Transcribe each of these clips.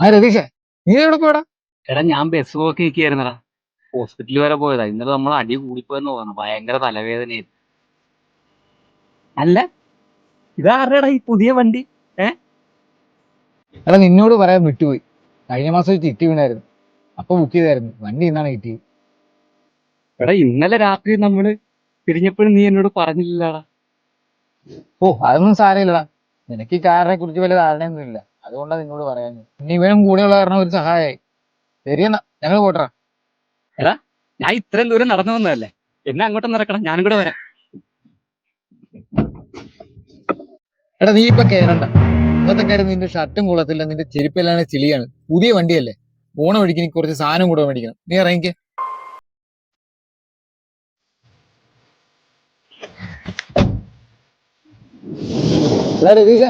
ആ രതീഷേ നീ എവിടെ പോടാ എടാ ഞാൻ ബസ് നോക്കി നിൽക്കുകയായിരുന്നടാ ഹോസ്പിറ്റലിൽ വരെ പോയതാ. ഇന്നലെ നമ്മൾ അടി കൂടിപ്പോയെന്ന് തോന്നുന്നു. ഭയങ്കര തലവേദനയായിരുന്നു. അല്ല ഇതാരടാ ഈ പുതിയ വണ്ടി? ഏ? എടാ നിന്നോട് പറയാൻ വിട്ടുപോയി. കഴിഞ്ഞ മാസം ഒരു ചിട്ടി വീണായിരുന്നു. അപ്പൊ ബുക്ക് ചെയ്തായിരുന്നു. വണ്ടി ഇന്നാണ് കിട്ടിയത്. എടാ ഇന്നലെ രാത്രി നമ്മൾ പിരിഞ്ഞപ്പോഴും നീ എന്നോട് പറഞ്ഞില്ലടാ ഓ അതൊന്നും സാരമില്ലടാ. നിനക്ക് ഈ കാറിനെ കുറിച്ച് വലിയ ധാരണയൊന്നും ഇല്ല അതുകൊണ്ടാണ് നിങ്ങളോട് പറയാൻ ഇനി ഇവനും കൂടെയുള്ള കാരണം ഒരു സഹായമായി ശരിയെന്നാ ഞങ്ങൾ എടാ, ഞാൻ ഇത്രയും ദൂരം നടന്നു വന്നതല്ലേ? എന്നെ അങ്ങോട്ടൊന്ന് ഇറക്കണം ഞാനും കൂടെ വരാം. എടാ നീ ഇപ്പൊ കേറണ്ട. ഇന്നത്തെ കാര്യം നിന്റെ ഷർട്ടും കുളത്തില്ല നിന്റെ ചെരുപ്പെല്ലാം ചിലിയാണ് പുതിയ വണ്ടിയല്ലേ? ഓണം എനിക്ക് കുറച്ച് സാധനം കൂടെ മേടിക്കണം. നീ ഇറങ്ങിക്കേ. രതീഷ.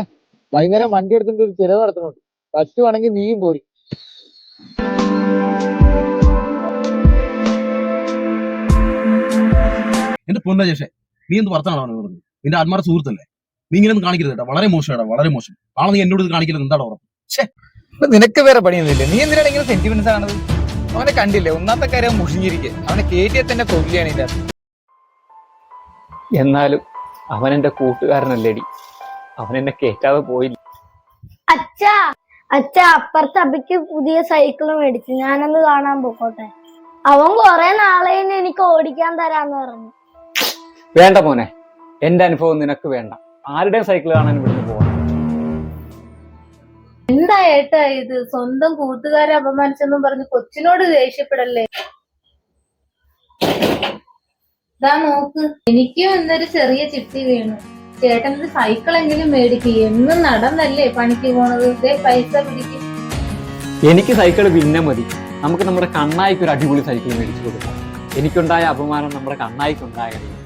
വൈകുന്നേരം വണ്ടി എടുത്തിട്ട് ഒരു ചിലവ് നടത്തുന്നുണ്ട്. പറ്റുവാണെങ്കിൽ നീയും പോയി എന്റെ പൊന്ന ചേഷെ നീ എന്ത് വർത്താനാണ് പറഞ്ഞത്? നിന്റെ ആത്മാർത്ഥ സുഹൃത്തല്ലേ? നീ ഇങ്ങനെ ഒന്നും കാണിക്കരുത് കേട്ടോ. വളരെ മോശമാണ് വളരെ മോശം. ആണോ നീ എന്നോട് ഇത് കാണിക്കരുത് എന്താണ് നിനക്ക് വേറെ പണിയൊന്നുമില്ല നീ എന്തിനാണ് ഇങ്ങനെ സെന്റിമെന്റ്സ് ആണത് അവനെ കണ്ടില്ലേ? ഒന്നാമത്തെ കാര്യം മുഷിഞ്ഞിരിക്കെ അവനെ കേറ്റിയെ തന്നെ കൊല്ലിയാണ് ഇതിന്റെ എന്നാലും അവൻ എന്റെ കൂട്ടുകാരനല്ലേടി. അവൻ എന്നെ കേറ്റാതെ പോയില്ല. അച്ഛാ അച്ഛാ അപ്പുറത്ത് അബിക്ക് പുതിയ സൈക്കിൾ മേടിച്ചു. ഞാനൊന്ന് കാണാൻ പോക്കോട്ടെ. അവൻ കൊറേ നാളെ എനിക്ക് ഓടിക്കാൻ തരാന്ന് പറഞ്ഞു. വേണ്ട മോനെ. എന്റെ അനുഭവം നിനക്ക് വേണ്ട. ആരുടെയും സൈക്കിൾ കാണാൻ ഇവിടുന്ന് പോകണം എന്താ ഏട്ടാ ഇത്? സ്വന്തം കൂട്ടുകാരെ അപമാനിച്ചെന്നും പറഞ്ഞ് കൊച്ചിനോട് ദേഷ്യപ്പെടല്ലേ? ഇതാ നോക്ക്. എനിക്കും ഇന്നൊരു ചെറിയ ചിട്ടി വീണു. ചേട്ടൻ ഒരു സൈക്കിൾ എങ്കിലും മേടിക്കും. എന്നും നടന്നല്ലേ പണിക്ക് പോണത്? ഇതേ പൈസ പിടിക്കും. എനിക്ക് സൈക്കിൾ പിന്നെ മതി. നമുക്ക് നമ്മുടെ കണ്ണായിക്ക് ഒരു അടിപൊളി സൈക്കിൾ മേടിച്ചു കൊടുക്കാം. എനിക്കുണ്ടായ അപമാനം നമ്മുടെ കണ്ണായിക്ക് ഉണ്ടാകരുത്